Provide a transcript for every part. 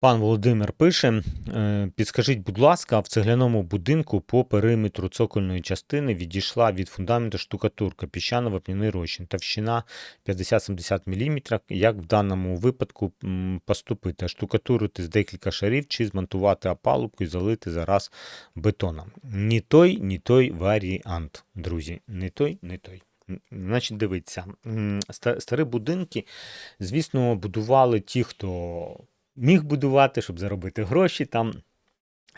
Пан Володимир пише: е, підскажіть, будь ласка, в цегляному будинку по периметру цокольної частини відійшла від фундаменту штукатурка, піщано-вапняний розчин, товщина 50-70 мм. Як в даному випадку поступити? Штукатурити з декілька шарів чи змонтувати опалубку і залити зараз бетоном? Ні той, ні той варіант, друзі. Не той, не той. Значить, дивіться, старі будинки, звісно, будували ті, хто міг будувати, щоб заробити гроші. Там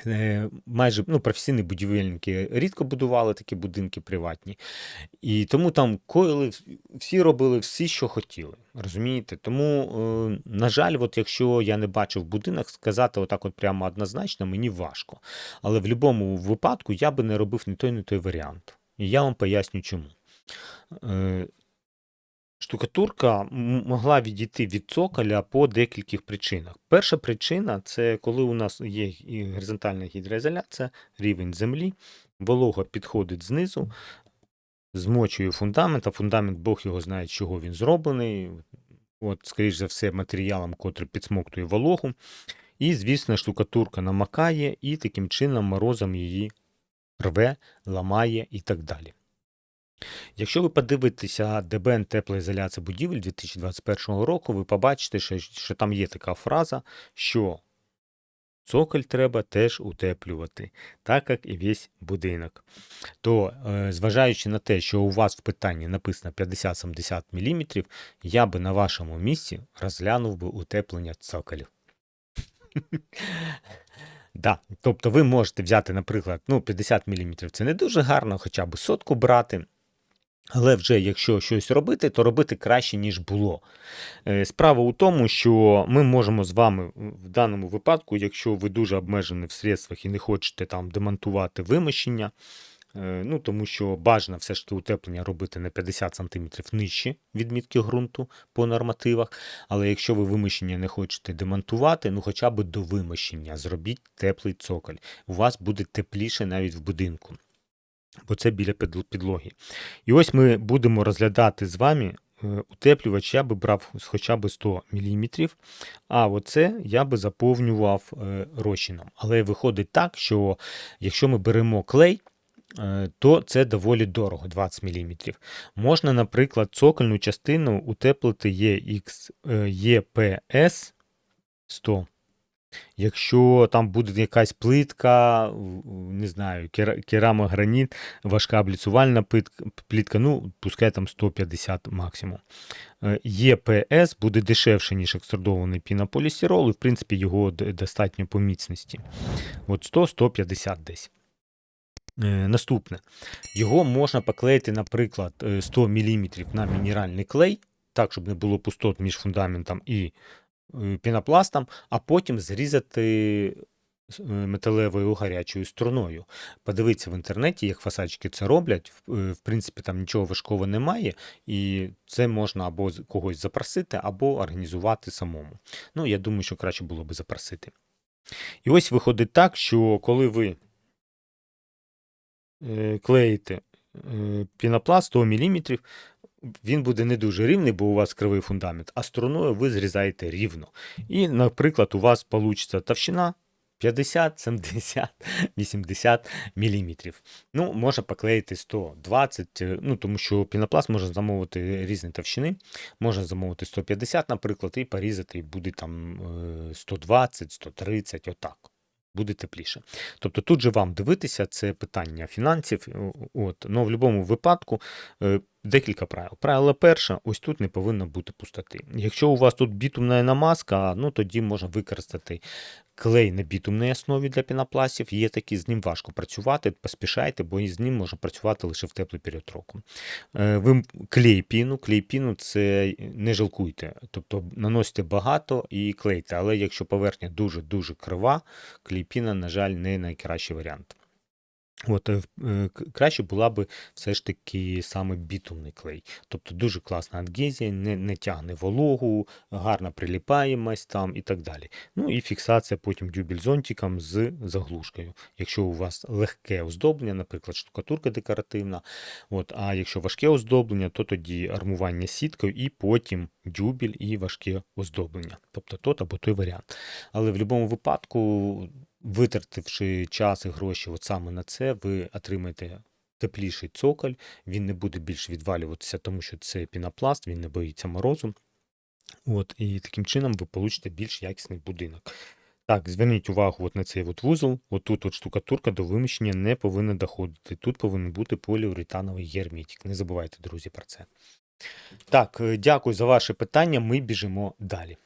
е, майже ну, професійні будівельники рідко будували такі будинки приватні. І тому там коїли, всі робили всі, що хотіли. Розумієте? Тому, е, на жаль, от якщо я не бачив будинок, сказати отак от прямо однозначно мені важко. Але в будь-якому випадку я би не робив ні той, ні той варіант. І я вам поясню чому. Штукатурка могла відійти від цоколя по декількох причинах. Перша причина це коли у нас є горизонтальна гідроізоляція, рівень землі, волога підходить знизу, змочує фундамент, а фундамент Бог його знає, з чого він зроблений. От, скоріш за все, матеріалом, котрий підсмоктує вологу. І, звісно, штукатурка намакає, і таким чином морозом її рве, ламає і так далі. Якщо ви подивитеся ДБН теплоізоляція будівель 2021 року, ви побачите, що, що там є така фраза, що цоколь треба теж утеплювати, так як і весь будинок. То, е, зважаючи на те, що у вас в питанні написано 50-70 мм, я би на вашому місці розглянув би утеплення цоколів. Да. Тобто ви можете взяти, наприклад, ну, 50 мм це не дуже гарно, хоча б сотку брати. Але вже якщо щось робити, то робити краще, ніж було. Е, Справа у тому, що ми можемо з вами в даному випадку, якщо ви дуже обмежені в средствах і не хочете там демонтувати вимощення, е, ну тому що бажано все ж таки утеплення робити на 50 см нижче відмітки ґрунту по нормативах. Але якщо ви вимощення не хочете демонтувати, ну хоча б до вимощення зробіть теплий цоколь. У вас буде тепліше навіть в будинку бо це біля підлоги. І ось ми будемо розглядати з вами е, утеплювач, я би брав хоча б 100 мм, а оце я би заповнював е, розчином. Але виходить так, що якщо ми беремо клей, е, то це доволі дорого, 20 мм. Можна, наприклад, цокольну частину утеплити EPS 100 Якщо там буде якась плитка, не знаю, кера- керамограніт, важка бліцувальна плітка, ну, пускай там 150 максимум. Е, ЄПС буде дешевше, ніж екструдований пінополістирол, і в принципі його достатньо по міцності. От 100-150 десь. Е, Наступне. Його можна поклеїти, наприклад, е, 100 мм на мінеральний клей, так, щоб не було пустот між фундаментом і е, пінопластом, а потім зрізати е, металевою гарячою струною. Подивіться в інтернеті, як фасадчики це роблять. В, е, принципі, там нічого важкого немає, і це можна або когось запросити, або організувати самому. Ну, я думаю, що краще було би запросити. І ось виходить так, що коли ви е, клеїте пінопласт 100 мм, він буде не дуже рівний, бо у вас кривий фундамент, а струною ви зрізаєте рівно. І, наприклад, у вас вийде товщина 50, 70, 80 мм. Ну, можна поклеїти 120, е, ну, тому що пінопласт можна замовити різні товщини. Можна замовити 150, наприклад, і порізати, і буде там е, 120, 130, отак. Буде тепліше. Тобто тут же вам дивитися, це питання фінансів. От. Ну, в будь-якому випадку е, декілька правил. Правило перше, ось тут не повинно бути пустоти. Якщо у вас тут бітумна намазка, ну тоді можна використати клей на бітумній основі для пінопластів. Є такі, з ним важко працювати, поспішайте, бо з ним можна працювати лише в теплий період року. Е, Ви клей піну, клей піну це не жалкуйте. Тобто наносите багато і клейте, але якщо поверхня дуже-дуже крива, клейпіна, на жаль, не найкращий варіант. От, е, е, краще була би все ж таки саме бітумний клей. Тобто дуже класна адгезія, не, не тягне вологу, гарна приліпаємость там і так далі. Ну і фіксація потім дюбель-зонтиком з заглушкою. Якщо у вас легке оздоблення, наприклад, штукатурка декоративна, от, а якщо важке оздоблення, то тоді армування сіткою і потім дюбель і важке оздоблення. Тобто тот або той варіант. Але в будь-якому випадку, витративши час і гроші от саме на це, ви отримаєте тепліший цоколь, він не буде більш відвалюватися, тому що це пінопласт, він не боїться морозу. От, і таким чином ви получите більш якісний будинок. Так, зверніть увагу от на цей от вузол. Отут от штукатурка до виміщення не повинна доходити. Тут повинен бути поліуретановий герметик. Не забувайте, друзі, про це. Так, е, дякую за ваше питання. Ми біжимо далі.